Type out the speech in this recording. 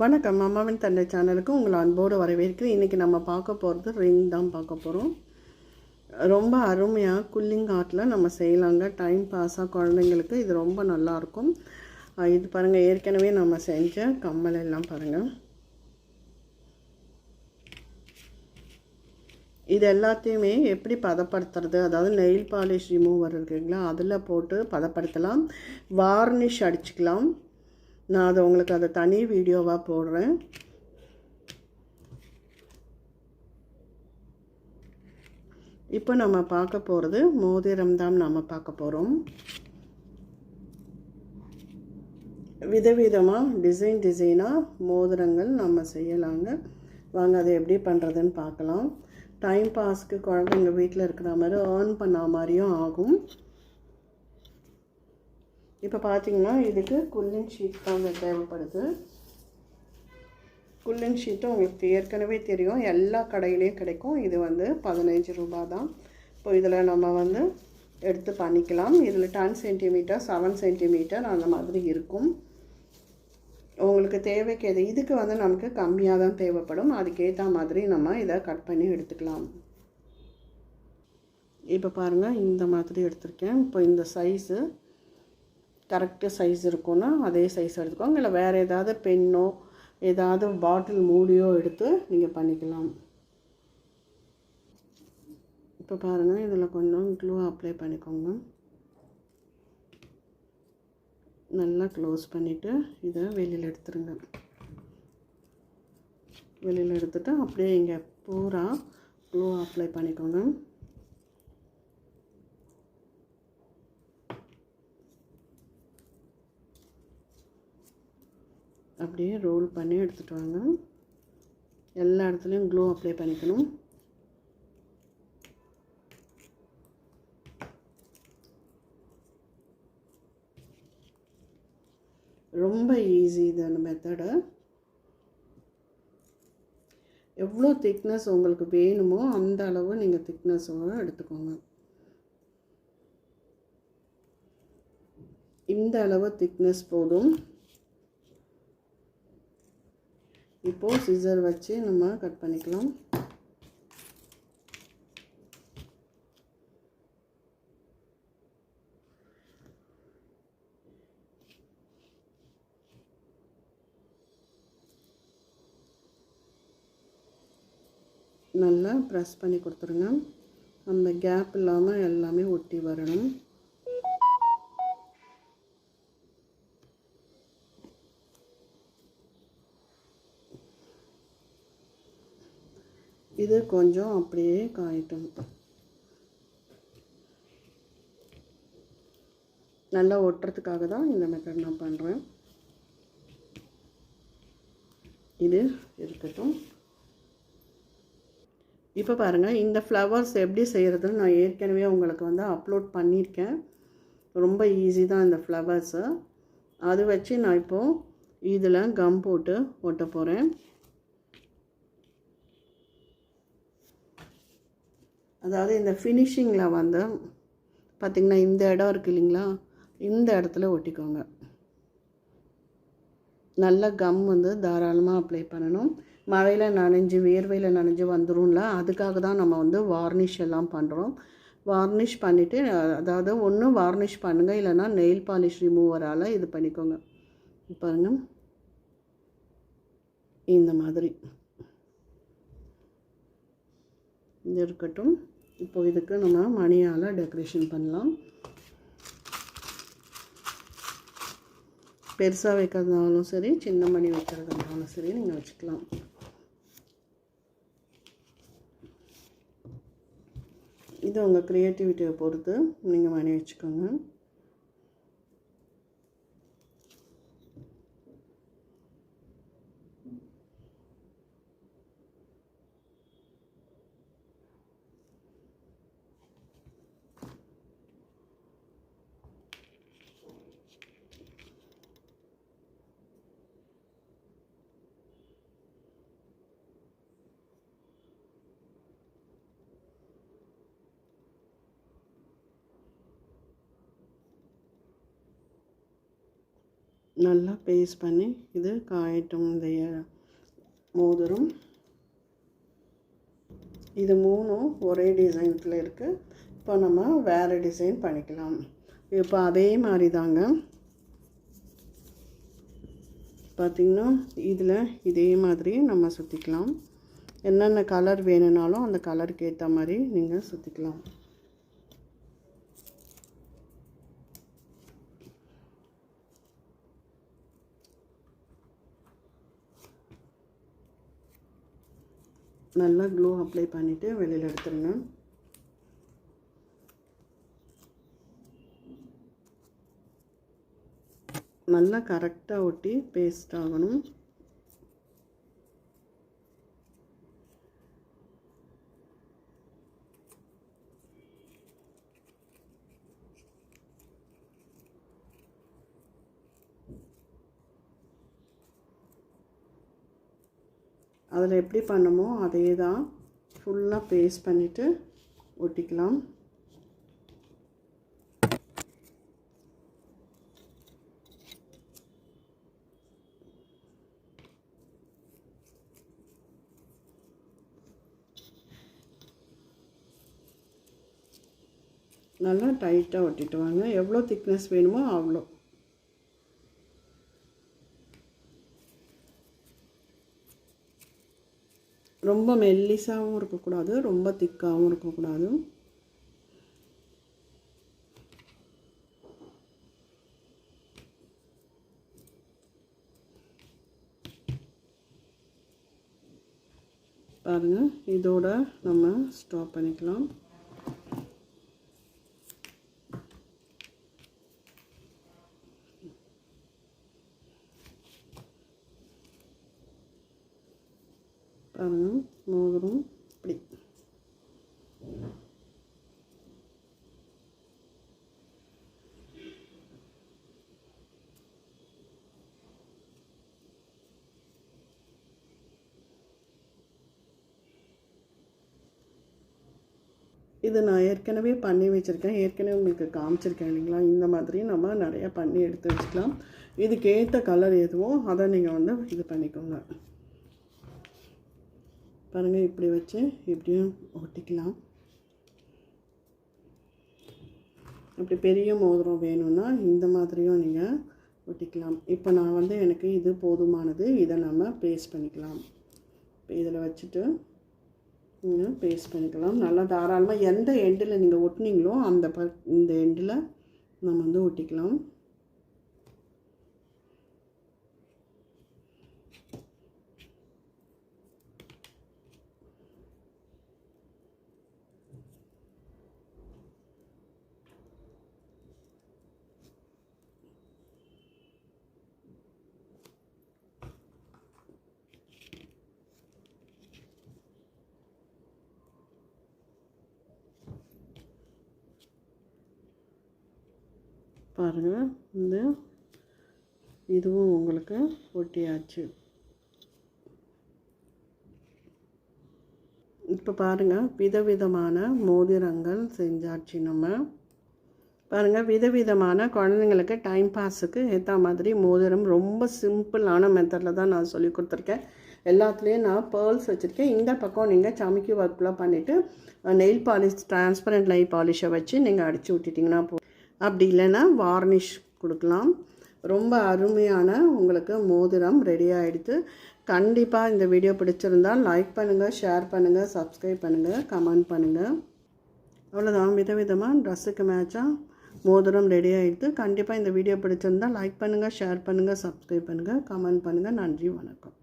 வணக்கம். அம்மாவின் தந்தை சேனலுக்கு உங்களை அன்போடு வரவேற்கிறேன். இன்றைக்கி நம்ம பார்க்க போகிறது ரிங் தான் பார்க்க போகிறோம் ரொம்ப அருமையாக குல்லிங் ஆர்ட்டில் நம்ம செய்யலாங்க. டைம் பாஸாக குழந்தைங்களுக்கு இது ரொம்ப நல்லாயிருக்கும் இது பாருங்கள் ஏற்கனவே நம்ம செஞ்ச கம்மல் எல்லாம் பாருங்கள் இது எல்லாத்தையுமே எப்படி பதப்படுத்துறது? அதாவது நெயில் பாலிஷ் ரிமூவர் இருக்குங்களா? அதில் போட்டு பதப்படுத்தலாம். வார்னிஷ் அடிச்சுக்கலாம். நான் அதை உங்களுக்கு அதை தனி வீடியோவாக போடுறேன். இப்போ நம்ம பார்க்க போகிறது மோதிரம் தான் நம்ம பார்க்க போகிறோம் விதவிதமாக டிசைன் டிசைனாக மோதிரங்கள் நம்ம செய்யலாங்க. வாங்க அதை எப்படி பண்ணுறதுன்னு பார்க்கலாம். டைம் பாஸ்க்கு குழந்தைங்க வீட்டில் இருக்கிற மாதிரி ஏர்ன் பண்ண மாதிரியும் ஆகும். இப்போ பார்த்தீங்கன்னா இதுக்கு குல்லின் ஷீட் தான் தேவைப்படுது. குல்லின் ஷீட்டு உங்களுக்கு ஏற்கனவே தெரியும். எல்லா கடையிலையும் கிடைக்கும். இது வந்து பதினஞ்சு ரூபா தான். இப்போ இதில் நம்ம வந்து எடுத்து பண்ணிக்கலாம். இதில் டென் சென்டிமீட்டர் செவன் சென்டிமீட்டர் அந்த மாதிரி இருக்கும். உங்களுக்கு தேவைக்கு எது இதுக்கு வந்து நமக்கு கம்மியாக தான் தேவைப்படும். அதுக்கேற்ற மாதிரி நம்ம இதை கட் பண்ணி எடுத்துக்கலாம். இப்போ பாருங்கள் இந்த மாதிரி எடுத்திருக்கேன். இப்போ இந்த சைஸு கரெக்டு சைஸ் இருக்குன்னா அதே சைஸ் எடுத்துக்கோங்க. இல்லை வேறு ஏதாவது பென்னோ ஏதாவது பாட்டில் மூடியோ எடுத்து நீங்கள் பண்ணிக்கலாம். இப்போ பாருங்கள் இதில் கொஞ்சம் க்ளூ அப்ளை பண்ணிக்கோங்க. நல்லா க்ளோஸ் பண்ணிவிட்டு இதை வெளியில் எடுத்துருங்க. வெளியில் எடுத்துகிட்டு அப்படியே இங்கே பூரா க்ளூ அப்ளை பண்ணிக்கோங்க. அப்படியே ரோல் பண்ணி எடுத்துகிட்டு வாங்க எல்லா இடத்துலையும் க்ளோ அப்ளை பண்ணிக்கணும். ரொம்ப ஈஸி இது அந்த மெத்தடு எவ்வளோ திக்னஸ் உங்களுக்கு வேணுமோ அந்த அளவு நீங்கள் திக்னஸோடு எடுத்துக்கோங்க. இந்த அளவு திக்னஸ் போதும். இப்போது சிசர் வச்சு நம்ம கட் பண்ணிக்கலாம். நல்லா ப்ரெஸ் பண்ணி கொடுத்துருங்க. அந்த கேப் இல்லாமல் எல்லாமே ஒட்டி வரணும். இது கொஞ்சம் அப்படியே காயட்டும். நல்லா ஒட்டுறதுக்காக தான் இந்த மெத்தட் நான் பண்ணுறேன் இது இருக்கட்டும். இப்போ பாருங்கள் இந்த ஃப்ளவர்ஸ் எப்படி செய்கிறதுன்னு நான் ஏற்கனவே உங்களுக்கு வந்து அப்லோட் பண்ணியிருக்கேன். ரொம்ப ஈஸி தான் இந்த ஃப்ளவர்ஸு அது வச்சு நான் இப்போது இதில் கம் போட்டு ஒட்ட போகிறேன் அதாவது இந்த ஃபினிஷிங்கில் வந்து பார்த்திங்கன்னா இந்த இடம் இருக்குது இல்லைங்களா? இந்த இடத்துல ஒட்டிக்கோங்க. நல்ல கம் வந்து தாராளமாக அப்ளை பண்ணணும். மழையில் நனைஞ்சு வேர்வையில் நனைஞ்சு வந்துடும்ல அதுக்காக தான் நம்ம வந்து வார்னிஷ் எல்லாம் பண்ணுறோம் வார்னிஷ் பண்ணிவிட்டு அதாவது ஒன்று வார்னிஷ் பண்ணுங்கள் இல்லைன்னா நெயில் பாலிஷ் ரிமூவரால் இது பண்ணிக்கோங்க. பாருங்க. இந்த மாதிரி. இது இருக்கட்டும். இப்போ இதுக்கு நம்ம மணியால் டெக்கரேஷன் பண்ணலாம். பெருசாக வைக்கிறதுனாலும் சரி சின்ன மணி வைக்கிறதுனாலும் சரி நீங்கள் வச்சுக்கலாம். இது உங்கள் க்ரியேட்டிவிட்டியை பொறுத்து நீங்கள் மணி வச்சுக்கோங்க. நல்லா பேஸ்ட் பண்ணி இது காயட்டும் இந்த மோதிரம். இது மூணும் ஒரே டிசைன்ஸில் இருக்குது இப்போ நம்ம வேறு டிசைன் பண்ணிக்கலாம். இப்போ அதே மாதிரி தாங்க பார்த்திங்கன்னா இதில் இதே மாதிரி நம்ம சுற்றிக்கலாம் என்னென்ன கலர் வேணும்னாலும் அந்த கலருக்கு ஏற்ற மாதிரி நீங்கள் சுற்றிக்கலாம் நல்லா க்ளூ அப்ளை பண்ணிவிட்டு வெளியில் எடுத்துருங்க நல்லா கரெக்டாக ஒட்டி பேஸ்ட் ஆகணும். அதில் எப்படி பண்ணமோ அதே தான். ஃபுல்லாக பேஸ்ட் பண்ணிவிட்டு ஒட்டிக்கலாம். நல்லா டைட்டாக ஒட்டிட்டு வாங்க. எவ்வளோ திக்னஸ் வேணுமோ அவ்வளோ. ரொம்ப மெல்லிசாகவும் இருக்கக்கூடாது ரொம்ப திக்காகவும் இருக்கக்கூடாது. பாருங்கள் இதோட நம்ம ஸ்டாப் பண்ணிக்கலாம். பாருங்கள் மோதிரம் இப்படி. இது நான் ஏற்கனவே பண்ணி வச்சுருக்கேன். ஏற்கனவே உங்களுக்கு காமிச்சிருக்கேன் இல்லைங்களா? இந்த மாதிரி நம்ம நிறையா பண்ணி எடுத்து வச்சுக்கலாம். இதுக்கு ஏற்ற கலர் எதுவோ அதை நீங்கள் வந்து இது பண்ணிக்கோங்க. பாருங்கள் இப்படி வச்சு இப்படியும் ஒட்டிக்கலாம். அப்படி பெரிய மோதிரம் வேணும்னா இந்த மாதிரியும் நீங்கள் ஒட்டிக்கலாம். இப்போ நான் வந்து எனக்கு இது போதுமானது இதை நம்ம பேஸ்ட் பண்ணிக்கலாம். இப்போ இதில் வச்சுட்டு நீங்கள் பேஸ்ட் பண்ணிக்கலாம். நல்லா தாராளமாக எந்த எண்டில் நீங்கள் ஒட்டினீங்களோ அந்த ப இந்த எண்டில் நம்ம வந்து ஒட்டிக்கலாம். பாருங்கள் இந்த இதுவும் உங்களுக்கு ஒட்டியாச்சு. இப்போ பாருங்கள் விதவிதமான மோதிரங்கள் செஞ்சாச்சு நம்ம. பாருங்கள் விதவிதமான குழந்தைங்களுக்கு டைம் பாஸுக்கு ஏற்ற மாதிரி மோதிரம் ரொம்ப சிம்பிளான மெத்தடில் தான் நான் சொல்லி கொடுத்துருக்கேன். எல்லாத்துலேயும் நான் பேர்ல்ஸ் வச்சுருக்கேன். இந்த பக்கம் நீங்கள் சமைக்கி ஒர்க்லாம் பண்ணிவிட்டு நெயில் பாலிஷ் டிரான்ஸ்பரண்ட் நெயில் பாலிஷை வச்சு நீங்கள் அடித்து விட்டுட்டிங்கன்னா போ அப்படி இல்லைன்னா வார்னிஷ் கொடுக்கலாம். ரொம்ப அருமையான உங்களுக்கு மோதிரம் ரெடி ஆகிடுது கண்டிப்பாக இந்த வீடியோ பிடிச்சிருந்தால் லைக் பண்ணுங்கள் ஷேர் பண்ணுங்கள் சப்ஸ்கிரைப் பண்ணுங்கள் கமெண்ட் பண்ணுங்கள் அவ்வளோதான் விதவிதமாக ட்ரெஸ்ஸுக்கு மேட்சாக மோதிரம் ரெடி ஆகிடுது கண்டிப்பாக இந்த வீடியோ பிடிச்சிருந்தால் லைக் பண்ணுங்கள் ஷேர் பண்ணுங்கள் சப்ஸ்கிரைப் பண்ணுங்கள் கமெண்ட் பண்ணுங்கள் நன்றி வணக்கம்.